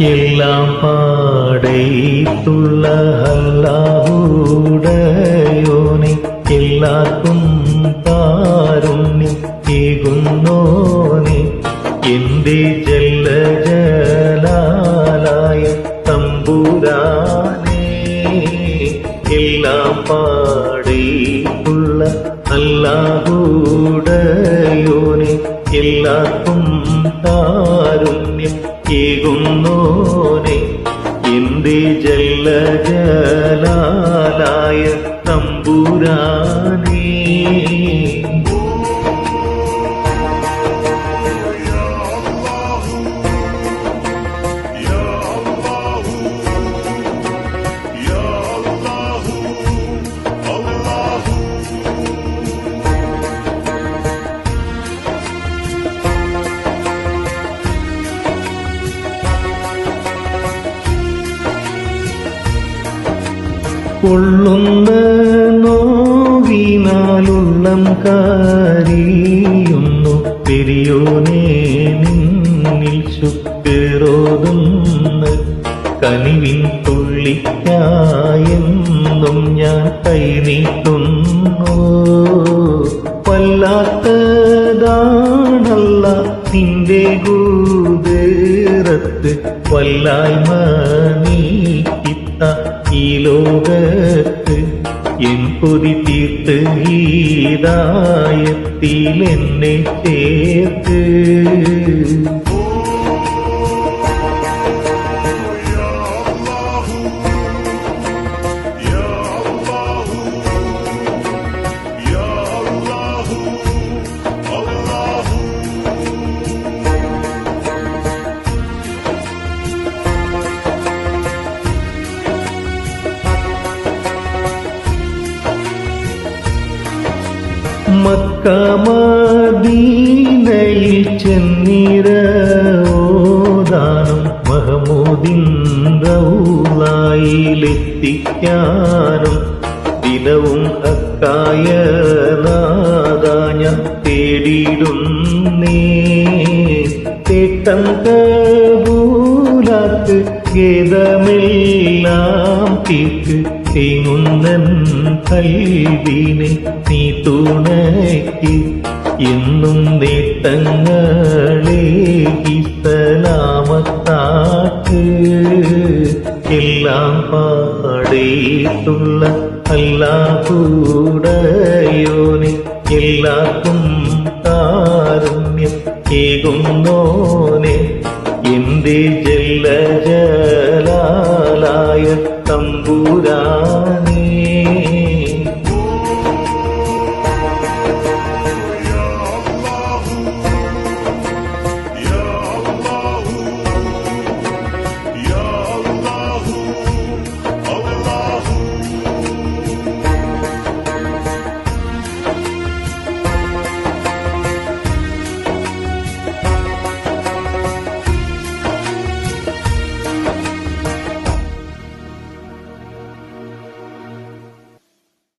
എല്ലാം പാടേത്തുള്ള അല്ലാഹൂടയോനെ എല്ലാവർക്കും താരുണ്യം ഏകുന്നോനെ. എന്റെ ജല്ലജലാലായ തമ്പുരാനെ എല്ലാം പാടേത്തുള്ള അല്ലാഹൂടയോനെ എല്ലാവർക്കും കാരുണ്യം കേകുന്നോനെ എന്റെ ജല്ലജലാലായ കൊള്ളുന്ന നോവിനാലുള്ളം കാരിയുന്നു. പെരിയോനെ നിന്നിൽ ചുക്കേറോതുന്ന കനിവിൻ തുള്ളിക്കായെന്നും ഞാൻ കൈനീട്ടുന്നു. വല്ലാത്തതാണല്ല നിന്റെ ഗൂതേറത്ത് വല്ലായ്മ നീ ஈலோகத்து என் பொதி தீர்த்து ஈதாயத்தில் என்னை சேர்த்து മക്കമദീനയിൽ ചെന്നിരോദാനം മഹമൂദിൻ റൗലായിലെത്തിക്കാനും ദിനവും അക്കായ നാദാഞ്ഞ തേടിയിടുന്നേ തേട്ടം കബൂലാക്ക് ഗേദമെല്ലാം തീർക്ക് തേങ്ങുന്നൻ കൽവിനെ നീ തുണയ്ക്ക് എന്നും നേട്ടങ്ങളെ സലാമത്താക്ക് എല്ലാം പാടിയിട്ടുള്ള അല്ലാഹൂടയോനെ എല്ലാവർക്കും താരുണ്യം ഏകുന്നോനെ. ജല്ലജ